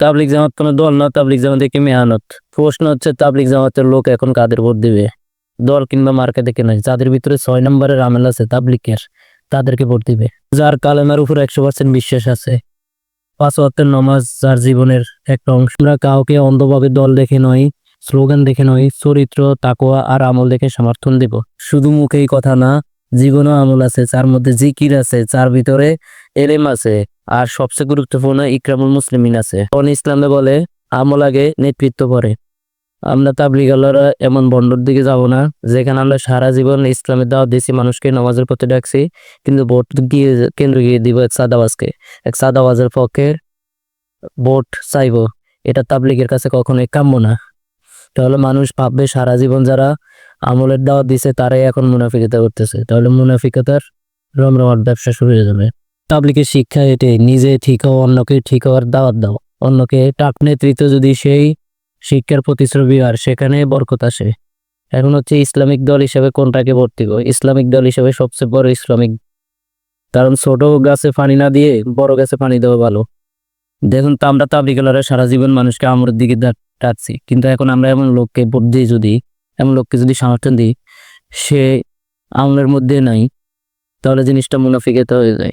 তাবলিক জামাত কোনো দল না তাবলিক জামাত দেখে মেহানত। প্রশ্ন হচ্ছে তাবলিক জামাতের লোক এখন কাদের ভোট দিবে? দল কিংবা মার্কা দেখে নয়, যাদের ভিতরে ছয় নম্বরের আমেল আছে তাবলিকের তাদেরকে ভোট দিবে। যার কালেমার উপর একশো পার্সেন্ট বিশ্বাস আছে। পাঁচ ওয়াক্তের নমাজ যার জীবনের একটা অংশ। আমরা কাউকে অন্ধভাবে দল দেখে নয় স্লোগান দেখে নয় চরিত্র তাকোয়া আর আমল দেখে সমর্থন দেব। শুধু মুখেই কথা না, জীবনও আমল আছে, যার মধ্যে জিকির আছে, যার ভিতরে এলেম আছে। আর সবচেয়ে গুরুত্বপূর্ণ ইকরামুল মুসলিমিন আছে। অন ইসলামে বলে, আমল আগে নেতৃত্ব পরে আমরা তাবলিগ আল্লাহরা এমন বন্ডর দিকে যাব না, যেখানে আমরা সারা জীবন ইসলামের দাওয়াত দিয়েছি, মানুষকে নামাজের প্রতি ডাকছি, কিন্তু ভোট গিয়ে কেন্দ্র গিয়ে দিব এক সাদাবাজকে এক সাদাবাজের পক্ষে ভোট চাইব, এটা তাবলিগের কাছে কখনোই কাম্য না। তাহলে মানুষ ভাববে, সারা জীবন যারা আমলের দাওয়াত দিছে তারাই এখন মুনাফিকতা করতেছে। তাহলে মুনাফিকতার রমরমার ব্যবসা শুরু হয়ে যাবে। তাবলিকের শিক্ষা এটাই নিজে ঠিক হও, অন্যকে ঠিক হওয়ার দাওয়াত দাও। অন্যকে টাক নেতৃত্ব যদি সেই শিক্ষার প্রতিশ্রুতি আর সেখানে বরকত আসে। এখন হচ্ছে ইসলামিক দল হিসেবে কোনটাকে ভর্তি করো ইসলামিক দল হিসেবে সবচেয়ে বড় ইসলামিক। কারণ ছোট গাছে পানি না দিয়ে বড় গাছে পানি দেওয়া ভালো। দেখুন তো আমরা তাবলিগালারা সারা জীবন মানুষকে আমরের দিকে ডাক- ডাকছি। কিন্তু এখন আমরা এমন লোককে ভোট দিই যদি, এমন লোককে যদি সমর্থন দিই, সে আমলের মধ্যে নাই, তাহলে জিনিসটা মুনাফিকেতে হয়ে যায়।